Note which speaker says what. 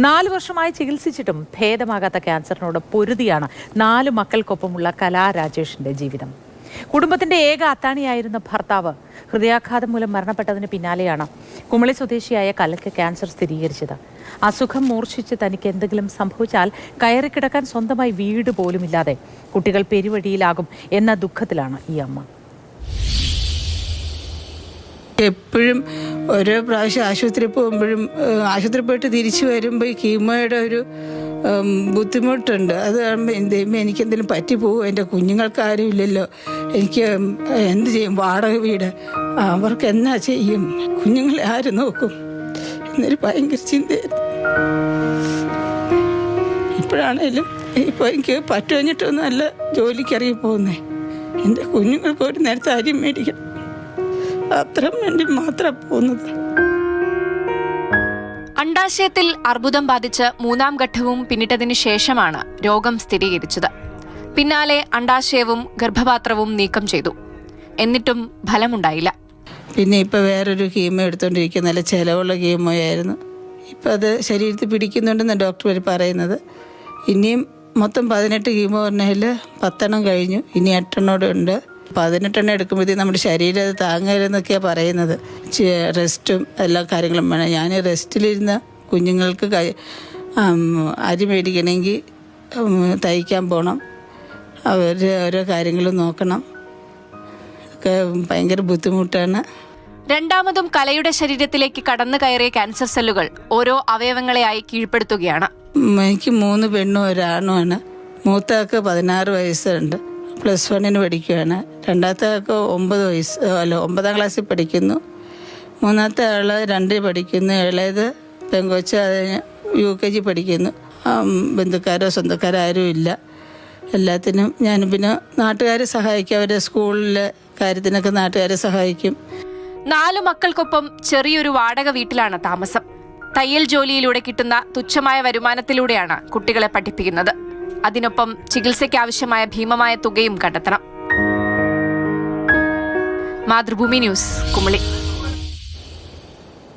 Speaker 1: നാല് വർഷമായി ചികിത്സിച്ചിട്ടും ഭേദമാകാത്ത ക്യാൻസറിനോട് പൊരുതിയാണ് നാല് മക്കൾക്കൊപ്പമുള്ള കലാ രാജേഷിന്റെ ജീവിതം. കുടുംബത്തിന്റെ ഏക അത്താണിയായിരുന്ന ഭർത്താവ് ഹൃദയാഘാതം മൂലം മരണപ്പെട്ടതിന് പിന്നാലെയാണ് കുമളി സ്വദേശിയായ കലയ്ക്ക് ക്യാൻസർ സ്ഥിരീകരിച്ചത്. അസുഖം മൂർച്ഛിച്ച് തനിക്ക് എന്തെങ്കിലും സംഭവിച്ചാൽ കയറിക്കിടക്കാൻ സ്വന്തമായി വീട് പോലുമില്ലാതെ കുട്ടികൾ പെരുവഴിയിലാകും എന്ന ദുഃഖത്തിലാണ് ഈ അമ്മ.
Speaker 2: എപ്പോഴും ഓരോ പ്രാവശ്യം ആശുപത്രിയിൽ പോകുമ്പോഴും ആശുപത്രി പോയിട്ട് തിരിച്ചു വരുമ്പോൾ ഈ കീമോയുടെ ഒരു ബുദ്ധിമുട്ടുണ്ട്. അത് കാണുമ്പോൾ എനിക്കെന്തെങ്കിലും പറ്റിപ്പോകും എന്റെ കുഞ്ഞുങ്ങൾക്ക് ആരും ഇല്ലല്ലോ. എനിക്ക് എന്ത് ചെയ്യും? വാടക വീട്. അവർക്ക് എന്നാ ചെയ്യും? കുഞ്ഞുങ്ങളെ ആര് നോക്കും? എന്നൊരു ഭയങ്കര ചിന്തയായിരുന്നു. ഇപ്പോഴാണേലും ഇപ്പോൾ എനിക്ക് പറ്റുകഴിഞ്ഞിട്ടൊന്നും അല്ല ജോലിക്കിറങ്ങി പോകുന്നേ. എന്റെ കുഞ്ഞുങ്ങൾക്ക് ഒരു നേരത്തെ അരി മേടിക്കണം. അത്ര വേണ്ടി മാത്രം പോകുന്നത്.
Speaker 3: അണ്ടാശയത്തിൽ അർബുദം ബാധിച്ച് മൂന്നാം ഘട്ടവും പിന്നിട്ടതിനു ശേഷമാണ് രോഗം സ്ഥിരീകരിച്ചത്. പിന്നാലെ അണ്ടാശയവും ഗർഭപാത്രവും നീക്കം ചെയ്തു. എന്നിട്ടും ഫലമുണ്ടായില്ല.
Speaker 2: പിന്നെ ഇപ്പോൾ വേറൊരു കീമോ എടുത്തോണ്ടിരിക്കുന്ന നല്ല ചിലവുള്ള ഹീമോയായിരുന്നു ഇപ്പം അത് ശരീരത്തിൽ പിടിക്കുന്നുണ്ടെന്ന് ഡോക്ടർ പറയുന്നത്. ഇനിയും മൊത്തം പതിനെട്ട് കീമോ പറഞ്ഞതിൽ പത്തെണ്ണം കഴിഞ്ഞു. ഇനി എട്ടെണ്ണോടെ ഉണ്ട് പതിനെട്ടെണ്ണം എടുക്കുമ്പോഴത്തേക്കും നമ്മുടെ ശരീരം അത് താങ്ങരുതെന്നൊക്കെയാണ് പറയുന്നത്. റെസ്റ്റും എല്ലാ കാര്യങ്ങളും വേണം. ഞാൻ റെസ്റ്റിലിരുന്ന കുഞ്ഞുങ്ങൾക്ക് കൈ അരി മേടിക്കണമെങ്കിൽ തയ്ക്കാൻ പോകണം അവർ ഓരോ കാര്യങ്ങളും നോക്കണം. ഒക്കെ ഭയങ്കര ബുദ്ധിമുട്ടാണ്.
Speaker 3: രണ്ടാമതും കലയുടെ ശരീരത്തിലേക്ക് കടന്നു കയറിയ ക്യാൻസർ സെല്ലുകൾ ഓരോ അവയവങ്ങളെയായി കീഴ്പ്പെടുത്തുകയാണ്.
Speaker 2: എനിക്ക് മൂന്ന് പെണ്ണും ഒരാണുമാണ് മൂത്തക്ക് പതിനാറ് വയസ്സുണ്ട്. പ്ലസ് വണ്ണിന് പഠിക്കുകയാണ് രണ്ടാമത്തെ ആൾക്ക് ഒമ്പത് വയസ്സ് അല്ല ഒമ്പതാം ക്ലാസ്സിൽ പഠിക്കുന്നു. മൂന്നാമത്തെ ആൾ രണ്ടിൽ പഠിക്കുന്നു. ഇളയത് പെങ്കൊച്ച് അത് യു കെ ജി പഠിക്കുന്നു. ബന്ധുക്കാരോ സ്വന്തക്കാരോ ആരും ഇല്ല. എല്ലാത്തിനും ഞാൻ പിന്നെ നാട്ടുകാരെ സഹായിക്കും. അവരുടെ സ്കൂളിലെ കാര്യത്തിനൊക്കെ നാട്ടുകാരെ സഹായിക്കും.
Speaker 3: നാലു മക്കൾക്കൊപ്പം ചെറിയൊരു വാടക വീട്ടിലാണ് താമസം. തയ്യൽ ജോലിയിലൂടെ കിട്ടുന്ന തുച്ഛമായ വരുമാനത്തിലൂടെയാണ് കുട്ടികളെ പഠിപ്പിക്കുന്നത്. അതിനൊപ്പം ചികിത്സയ്ക്ക് ആവശ്യമായ ഭീമമായ തുകയും കണ്ടെത്തണം. മാതൃഭൂമി ന്യൂസ് കുമളി.